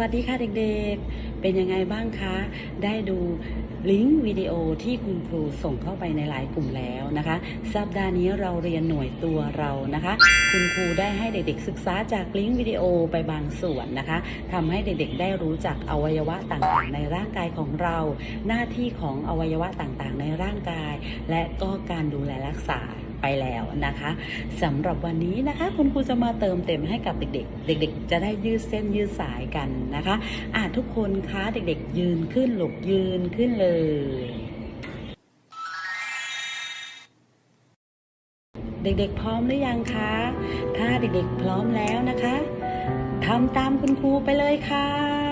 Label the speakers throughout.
Speaker 1: วัสดีค่ะเด็กๆ เป็นยังไงบ้างคะ ได้ดูลิงก์วิดีโอที่คุณครูส่งเข้าไปในไลน์กลุ่มแล้วนะคะ สัปดาห์นี้เราเรียนหน่วยตัวเรานะคะ คุณครูได้ให้เด็กๆ ศึกษาจากลิงก์วิดีโอไปบางส่วนนะคะทำให้เด็กๆ ได้รู้จักอวัยวะต่างๆ ในร่างกายของเรา หน้าที่ของอวัยวะต่างๆ ในร่างกาย และก็การดูแลรักษา ไปแล้วนะคะสำหรับวันนี้นะคะ คุณครูจะมาเติมเต็มให้กับเด็กๆ เด็ก ๆ จะได้ยืดเส้นยืดสายกันนะคะอะทุกคนคะเด็กๆ ยืนขึ้นหลกยืนขึ้นเลยเด็กๆ พร้อมหรือยังคะ ถ้าเด็กๆ พร้อมแล้วนะคะ ทำตามคุณครูไปเลยค่ะ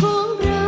Speaker 1: า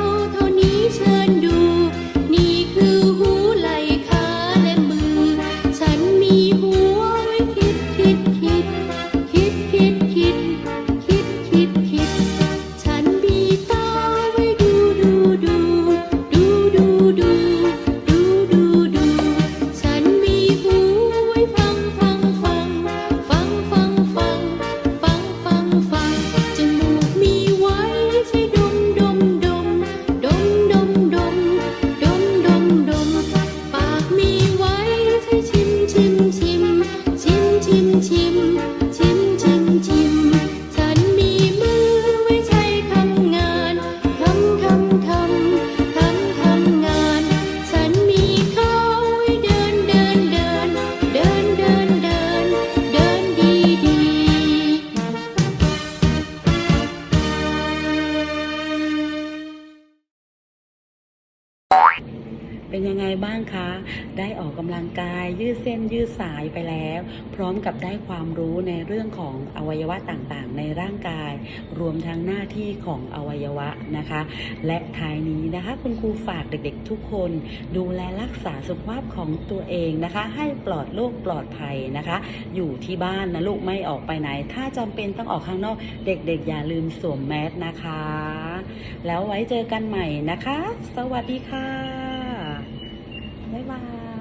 Speaker 2: ชิม
Speaker 1: เป็นยังไงบ้างคะ ได้ออกกำลังกายยืดเส้นยืดสายไปแล้ว พร้อมกับได้ความรู้ในเรื่องของอวัยวะต่างๆ ในร่างกาย รวมทั้งหน้าที่ของอวัยวะนะคะ และท้ายนี้นะคะคุณครูฝากเด็กๆ ทุกคน ดูแลรักษาสุขภาพของตัวเองนะคะ ให้ปลอดโรคปลอดภัยนะคะ อยู่ที่บ้านนะลูกไม่ออกไปไหน ถ้าจำเป็นต้องออกข้างนอก เด็กๆ อย่าลืมสวมแมสนะคะ แล้วไว้เจอกันใหม่นะคะ สวัสดีค่ะ บ๊ายบาย